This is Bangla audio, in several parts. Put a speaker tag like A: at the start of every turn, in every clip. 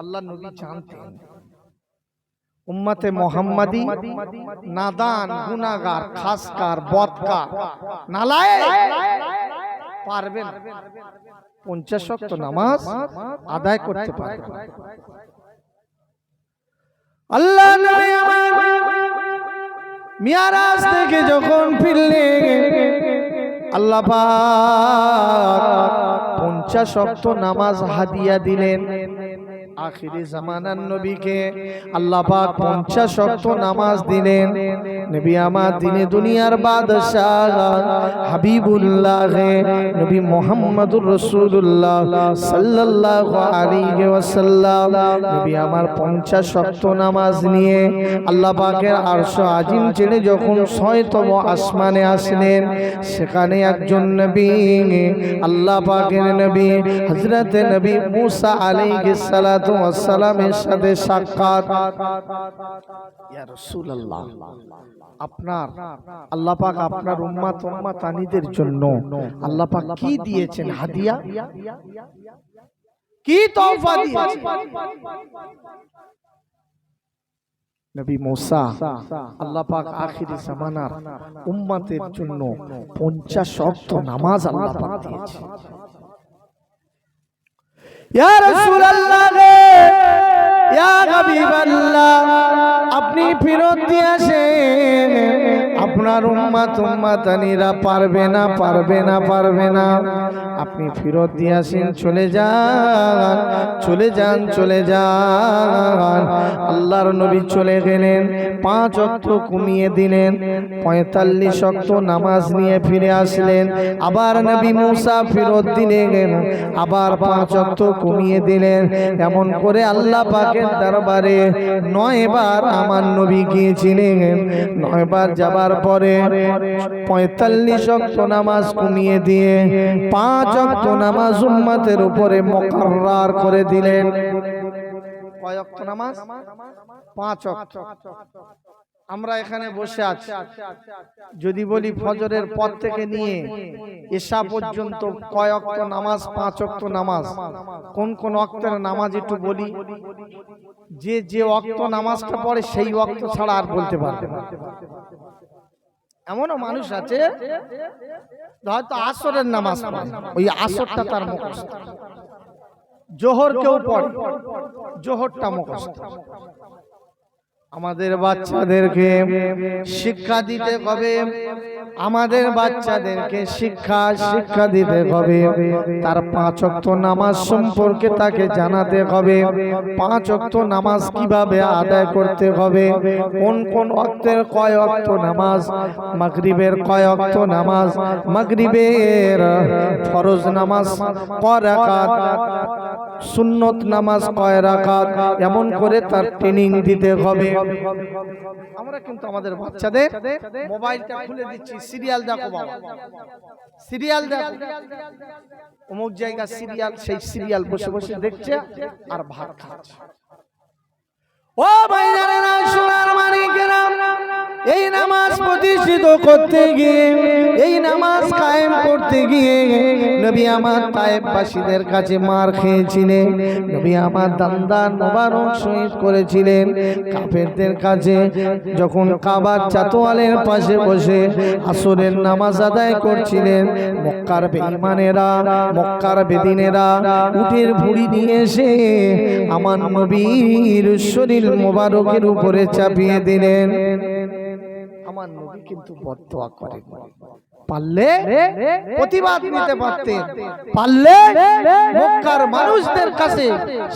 A: আল্লাহ নবী জানতেন। উম্মতে মোহাম্মদী নাদান গুনাগার খাসকার বদকার নালায় পারবেন। পঞ্চাশ শক্ত নামাজ আদায় করতে পারবেন। আল্লাহ মিয়ারাজ থেকে যখন ফিরলেন আল্লাহ পঞ্চাশ শক্ত নামাজ হাদিয়া দিলেন। আখিরি জামানার নবীকে আল্লাহ পাক পঞ্চাশ শক্ত নামাজ দিলেন। নবী আমার দিনে দুনিয়ার বাদশাহ হাবিবুল্লাহ নবী মোহাম্মদুর রসুল্লাহ সাল্লাল্লাহু আলাইহি ওয়াসাল্লাম। নবী আমার পঞ্চাশ শক্ত নামাজ নিয়ে আল্লাহ পাকের আরশ আজিম ছেড়ে যখন ছয়তম আসমানে আসলেন সেখানে একজন নবী আল্লাহ পাকের নবী হযরত নবী মুসা আলাইহিস সালাতু সালামের সাথে সাক্ষাৎ। আপনার আল্লাহ পাক আপনার উম্মাত উম্মাতানিদের জন্য আল্লাহ পাক কি দিয়েছেন হাদিয়া? কি তওফা দিয়েছেন? নবী মুসা আল্লাহ পাক আখিরি জামানার উম্মতের জন্য 50 ওয়াক্ত নামাজ আল্লাহ পাক দিয়েছে ইয়া রাসূলুল্লাহ রে ইয়া হাবিবাল্লাহ আপনি ফেরত দিয়ে আসেন আপনার উম্মাত উম্মাতানিরা পারবে না পারবে না পারবে না। আপনি ফেরত দিয়ে আসেন, চলে যান চলে যান চলে যান। আল্লাহর নবী চলে গেলেন, পাঁচ অক্ত কমিয়ে দিলেন, পঁয়তাল্লিশ অক্ত নামাজ নিয়ে ফিরে আসলেন। আবার নবী মুসা ফেরত দিলেন, আবার পাঁচ অক্ত কমিয়ে দিলেন। এমন করে আল্লাহ পাকের দরবারে নয়বার আমার নবী গিয়েছিলেন, নয়বার যাবার পরে পঁয়তাল্লিশ অক্ত নামাজ কমিয়ে দিয়ে পাঁচ অক্ত নামাজ উম্মতের উপরে মোকাররার করে দিলেন। পাঁচ আমরা এখানে বসে আছি। যদি বলি ফজরের পর থেকে নিয়ে এসা পর্যন্ত কয় অক্ত নামাজ, পাঁচ অক্ত নামাজ? কোন কোন অক্তের নামাজ একটু বলি? যে যে অক্ত নামাজটা পড়ে সেই অক্ত ছাড়া আর বলতে পারবে এমনও মানুষ আছে হয়তো আসরের নামাজ পড়ে। ওই আসরটা তার মুখস্থ। জোহর কেউ পড়ে জোহরটা মুখস্থ। আমাদের বাচ্চাদেরকে শিক্ষা দিতে হবে আমাদের বাচ্চাদেরকে শিক্ষা শিক্ষা দিতে হবে তার পাঁচ অক্ত নামাজ সম্পর্কে তাকে জানাতে হবে পাঁচ অক্ত নামাজ কীভাবে আদায় করতে হবে কোন কোন অক্তের কয় অক্ত নামাজ? মাগরিবের কয় অক্ত নামাজ? মাগরিবের ফরজ নামাজ কয় রাকাত? সুন্নত নামাজ কয় রাখাত এমন করে তার ট্রেনিং দিতে হবে। আমরা কিন্তু আমাদের বাচ্চাদের মোবাইলটা খুলে দিচ্ছি। সিরিয়াল দেখো বাবা। সিরিয়াল দেখো। অমুক জায়গা সিরিয়াল, সেই সিরিয়াল বসে বসে দেখছে আর ভাত খাচ্ছে। ও সোনার এই নামাজ প্রতিষ্ঠিত করতে গিয়ে, এই নামাজ কায়েম করতে গিয়ে নবী আমার তায়েববাসীদের কাছে মার খেয়েছিলেন, নবী আমার শহীদ করেছিলেন। কাছে যখন কাবার চাতোয়ালের পাশে বসে আসরের নামাজ আদায় করছিলেন, মক্কার বেঈমানেরা, মক্কার বেদিনেরা, উটের ভুড়ি নিয়ে এসে আমার নবীর শরীর মোবারকের উপরে চাপিয়ে দিলেন। আমার নবী কিন্তু বদোয়া করে পারলে প্রতিবাদ নিতে পারতেন। পারলে মক্কার মানুষদের কাছে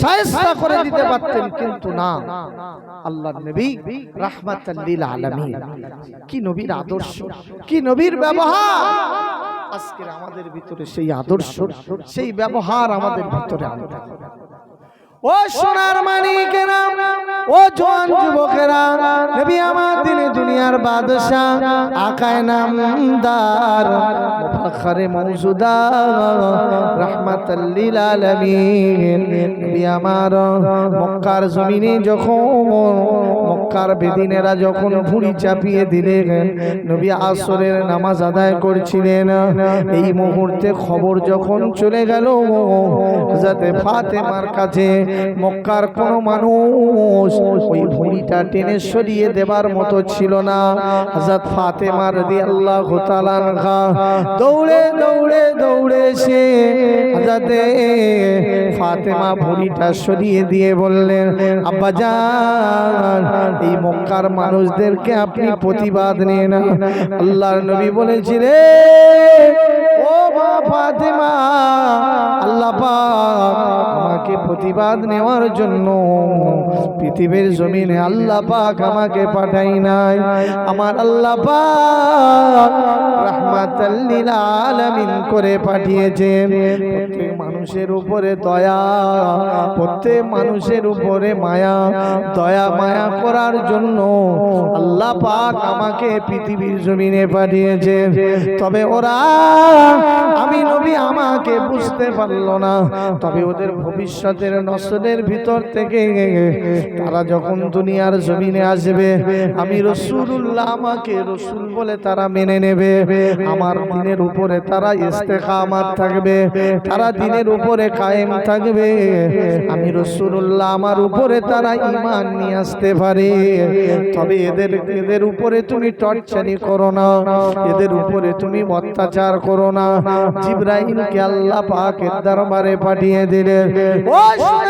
A: সায়স্তা করে দিতে পারতেন কিন্তু না। আল্লাহ নবী রাহমাতাল লিল আলামিন। কি নবীর আদর্শ? কি নবীর ব্যবহার? আজকে আমাদের ভিতরে সেই আদর্শ সেই ব্যবহার আমাদের ভিতরে আনতে হবে। ও সোনার মানিকেরা, ও জওয়ান যুবকেরা, নবী আমার দিনে দুনিয়ার বাদশাহ, আকায় নামদার, মুফাখরে মৌজুদা, রাহমাতাল লিল আলামিন। নবী আমার মক্কার জমিনে যখন, মক্কার বেদিনেরা যখন ভুঁড়ি চাপিয়ে দিলেন, নবী আসরের নামাজ আদায় করছিলেন। এই মুহূর্তে খবর যখন চলে গেল যাতে ফাতেমার কাছে মক্কার কোন মানুষ ওই ভুঁড়িটা টেনে সরিয়ে দেবার মতো ছিল না। হযরত ফাতেমা রাদিয়াল্লাহু তাআলা আনহা দৌড়ে দৌড়ে দৌড়ে এসে হযরতে ফাতেমা ভুঁড়িটা সরিয়ে দিয়ে বললেন, আব্বা জান, এই মক্কার মানুষদেরকে আপনি প্রতিবাদ নিয়ে না আল্লাহর নবী বলেছিলেন, ও মা ফাতেমা, আল্লাহ আমাকে প্রতিবাদ নেওয়ার জন্য পৃথিবীর জমিনে আল্লাহ পাক আমাকে পাঠাই নাই। আমার আল্লাহ পাক রাহমাতাল লিল আলামিন করে পাঠিয়েছে প্রত্যেক মানুষের উপরে দয়া, প্রত্যেক মানুষের উপরে মায়া, দয়া মায়া করার জন্য আল্লাহ পাক আমাকে পৃথিবীর জমিনে পাঠিয়েছে তবে ওরা, আমি নবী, আমাকে বুঝতে পারল না। তবে ওদের ভবিষ্যতের নসলের ভিতর থেকে তারা যখন দুনিয়ার জমিনে আসবে, আমি রসুল্লাহ আমাকে রসুল বলে তারা মেনে নেবে। আমার দিনের উপরে তারা ইস্তেকামাত থাকবে, তারা দিনের উপরে কায়েম থাকবে। আমি রসুল্লাহ আমার উপরে তারা ইমান নিয়ে আসতে পারে। তবে এদের এদের উপরে তুমি টর্চারি করো না, এদের উপরে তুমি অত্যাচার করো না। জিব্রাইলকে আল্লাহ পাকের দরবারে পাঠিয়ে দিলে। ও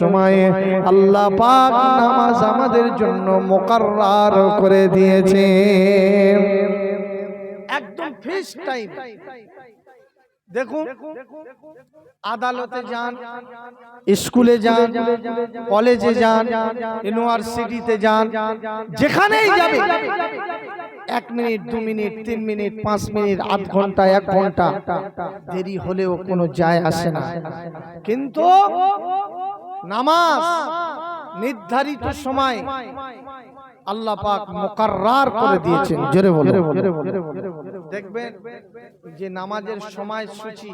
A: সময়ে আল্লাহ পাক নামাজ আমাদের জন্য মোকাররার করে দিয়েছে। একদম দেখুন, আদালতে যান, স্কুলে যান, কলেজে যান, ইউনিভার্সিটিতে যান, যেখানেই যাবে। এক মিনিট, দু মিনিট, তিন মিনিট, পাঁচ মিনিট, আধ ঘণ্টা, এক ঘণ্টা। দেরি হলেও কোনো যায় আসে না। কিন্তু নামাজ নির্ধারিত সময় আল্লাহ পাক মোকাররার করে দিয়েছেন জোরে বলে। দেখবেন যে নামাজের সময় সূচি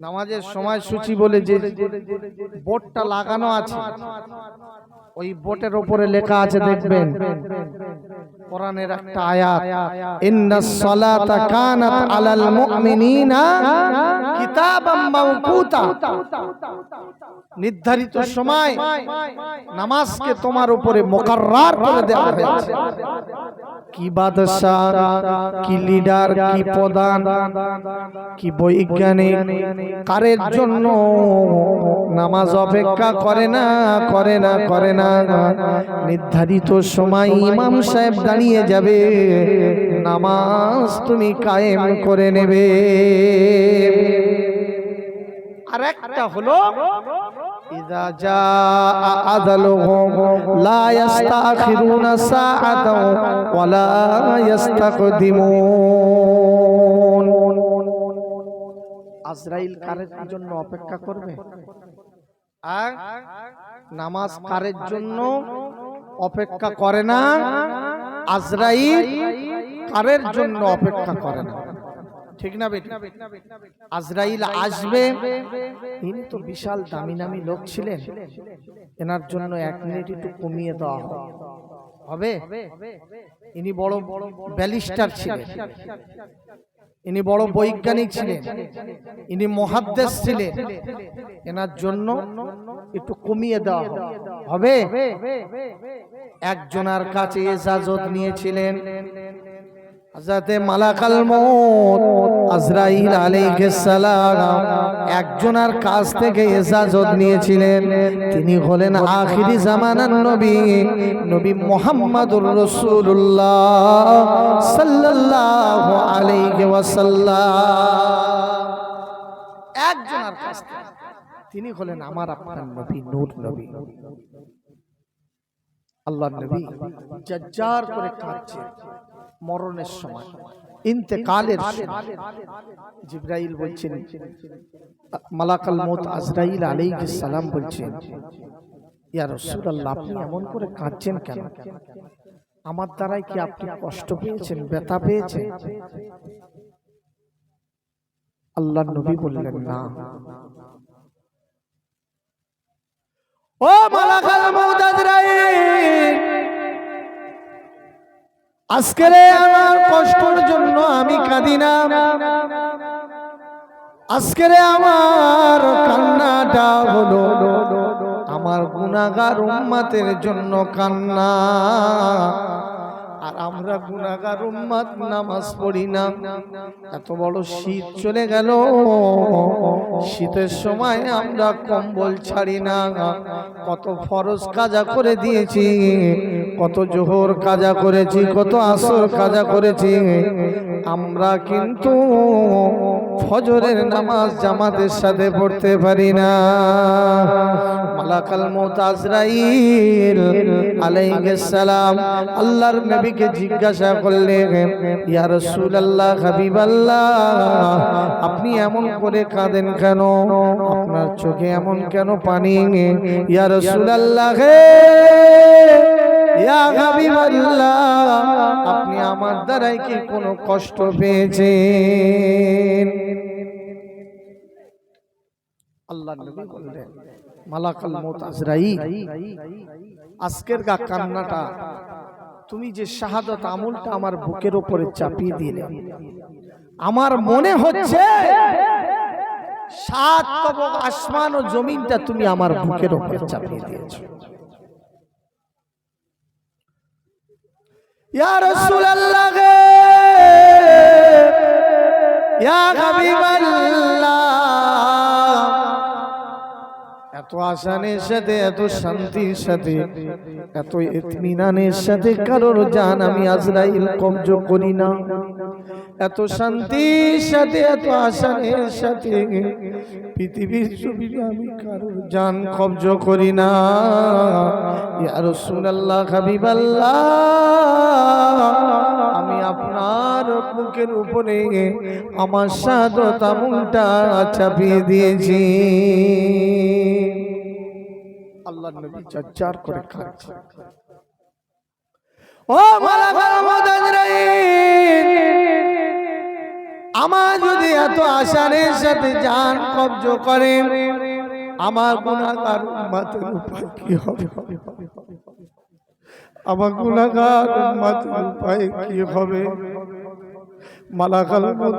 A: নামাজের সময় সূচি বলে যে বোর্ডটা লাগানো আছে ওই বোর্ডের উপরে লেখা আছে দেখবেন। কোরআনের একটা আয়াত ইন্নাস সালাতা কানাত আলাল মুমিনিনা কিতাবাম মাওকুতা। নির্ধারিত সময় নামাজকে তোমার উপরে মোকাররার করে দেওয়া হয়েছে। কি বাদশাহ কি লিডার কি প্রধান কি বৈজ্ঞানিক কারের জন্য নামাজ অপেক্ষা করে না করে না করে না নির্ধারিত সময় ইমাম সাহেব দাঁড়িয়ে যাবে নামাজ তুমি কায়েম করে নেবে আর একটা হলো إذا جاء أذلهم لا يستأخرون ساعة ولا يستقدمون আজরাইল কারের জন্য অপেক্ষা করবে আর নামাজ কারের জন্য অপেক্ষা করে না আজরাইল কারের জন্য অপেক্ষা করে না। ঠিক না বেটি? আজরাইল আসবে। ইনি তো বিশাল দামি নামি লোক ছিলেন। এনার জন্য এক মিনিট একটু কমিয়ে দেওয়া হবে। হবে? ইনি বড় ব্যালিস্টার ছিলেন। ইনি বড় বৈজ্ঞানিক ছিলেন। ইনি মহাদ্দেশ ছিলেন। এনার জন্য একটু কমিয়ে দেওয়া হবে হবে। একজনার কাছে এজাজত নিয়েছিলেন। হযরতে মালাকাল মউত আজরাইল আলাইহিস সালাম একজনের কাছ থেকে ইজাজত নিয়েছিলেন। তিনি হলেন আখিরি জামানার নবী নবী মুহাম্মদুর রাসূলুল্লাহ সাল্লাল্লাহু আলাইহি ওয়াসাল্লাম। একজনের কাছ থেকে। তিনি হলেন আমার আপনার নবী, নূর নবী। আল্লাহ নবী। জজ্জার করে কাঁদছে। মরণের সময়। ইন্তেকালের জিব্রাইল বলছেন মালাকাল মত আজরাইল আলাইহিস সালাম বলছেন ইয়া রাসূলুল্লাহ আপনি এমন করে কাঁদছেন কেন? আমার দ্বারাই কি আপনি কষ্ট পেয়েছেন ব্যথা পেয়েছেন? আল্লাহ নবী বললেন না। ও মালাকাল মউত আজরাইল! আজকের আমার কষ্টর জন্য আমি কাঁদি না আজকের আমার কান্নাটা হলো আমার গুনাহগার উম্মাতের জন্য কান্না। আর আমরা গুনাহগার উম্মাত নামাজ পড়ি না। এত বড় শীত চলে গেল। শীতের সময় আমরা কম্বল ছাড়ি না। কত ফরজ কাজা করে দিয়েছি। কত জোহর কাজা করেছি, কত আসর কাজা করেছি। আমরা কিন্তু ফজরের নামাজ জামাতের সাথে পড়তে পারি না। মালাকাল মউত আজরাইল আলাইহিস সালাম। আল্লাহর নবীকে জিজ্ঞাসা করলেন, ইয়া রাসূলুল্লাহ, হাবিবাল্লাহ, আপনি এমন করে কাঁদেন কেন? আপনার চোখে এমন কেন পানি? ইয়া রাসূলুল্লাহ, হে আপনি আমার দ্বারাই কি কোনো কষ্ট পেয়েছেন? আল্লাহ নবী বললেন, মালাকাল আজরাইল, আজকের গা কান্নাটা, তুমি যে শাহাদত আমলটা আমার বুকের উপরে চাপিয়ে দিলে, আমার মনে হচ্ছে সাত তবক আসমান ও জমিনটা তুমি আমার বুকের উপরে চাপিয়ে দিয়েছ। ইয়া ইয়া এত আসানের সাথে, এত শান্তির সাথে, এত ইতমিনানের সাথে কারোর জান আমি আজরাইল কবজ করি না। এত শান্তির সাথে এত আসানের সাথে পৃথিবীর জমিনে আমি কারোর জান কবজ করি না। ইয়া রাসূলুল্লাহ হাবিবাল্লাহ। আমি আপনার বুকের উপরে আমার সাদত আমুলটা চাপিয়ে দিয়েছি। আল্লাহ নবী চর্চার করে খাচ্ছে। ও মালাকাল মুদাজরাইন আমার যদি এত আশারের সাথে যান কব্জ করে, আমার গুণাকার উম্মতের উপায় কি হবে? আমার গুনাহগার উম্মতের উপায় কি হবে? মালাকাল মুদ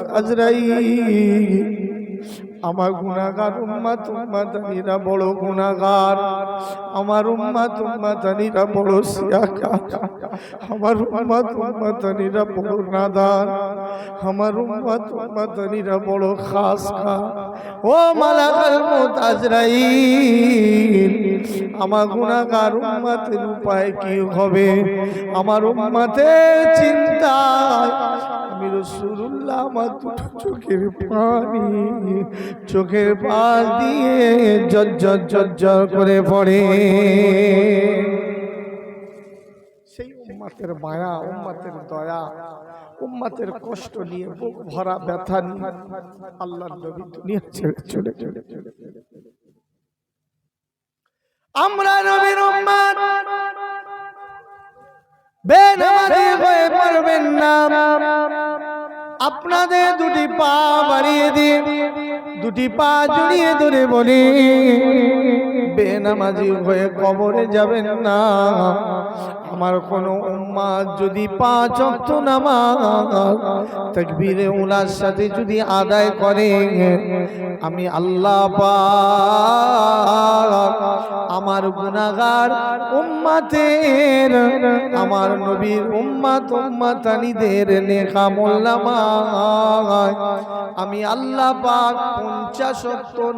A: আমার গুনাহগার উম্মাত, উম্মাতানিরা বড় গুনাহগার আমার উম্মাত, উম্মাতানিরা বড় সিয়াকা আমার উম্মাত, উম্মাতানিরা বড় নাদান আমার উম্মাত, উম্মাতানিরা বড় খাস খা ও মালাকাল মুত আজরাইল আমার গুনাহগার উম্মাতের উপায় কি হবে? আমার উম্মাতের চিন্তায় আমি রসুল্লাহ আমার দুটো চোখের পানি চোখের পাশ দিয়ে জজ্জর জজ্জর করে পড়ে। সেই উম্মাতের মায়া, উম্মাতের দয়া, উম্মাতের কষ্ট নিয়ে বুক ভরা ব্যথা নিয়ে আল্লাহ নবী দুনিয়া ছেড়ে চলে চলে চলে আমরা নবীর উম্মাত। বেনামাজি হয়ে পারবেন না। আপনাদের দুটি পা বাড়িয়ে দিয়ে দুটি পা জড়িয়ে ধরে বলি, বেনামাজি হয়ে কবরে যাবেন না। আমার কোন উম্মাদ যদি পাঁচ অক্ত নামাজ, তাকবীরে উলার সাথে যদি আদায় করে, আমি আল্লাহ পাক আমার গুনাহগার উম্মাতের, আমার নবীর উম্মাত উম্মাতানিদের নেকা মোল্লামায় আমি আল্লাহ পাক পঞ্চাশ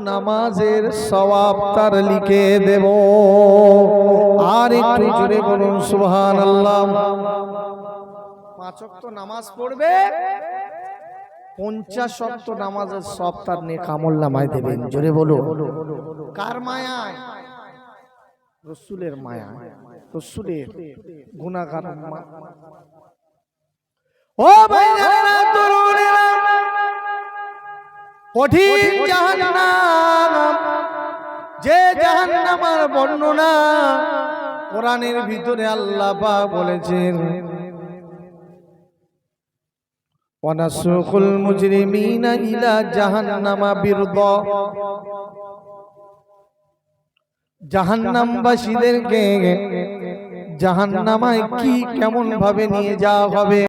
A: নামাজের সওয়াব তার লিখে দেব। আর একটু জোরে বলুন, সুবহানাল্লাহ। আল্লাহ ওয়াক্ত নামাজ পড়বে পঞ্চাশ শক্ত নামাজের সব তার নেকামল নামায় দেবেন। জোরে বলো কার মায়ায়? রসুলের মায়া রসুলের গুণাগার। ও ভাইজানেরা! কঠিন জাহান্নাম। যে জাহান্নামার বর্ণনা কোরআনের ভিতরে আল্লাহ পাক বলেছেন। ওয়ানাসুকুল মুজরিমিনা ইলা জাহান্নামা বিরদ। জাহান্নামবাসীদেরকে জাহান্নামায় কি কেমন ভাবে নিয়ে যাওয়া হবে?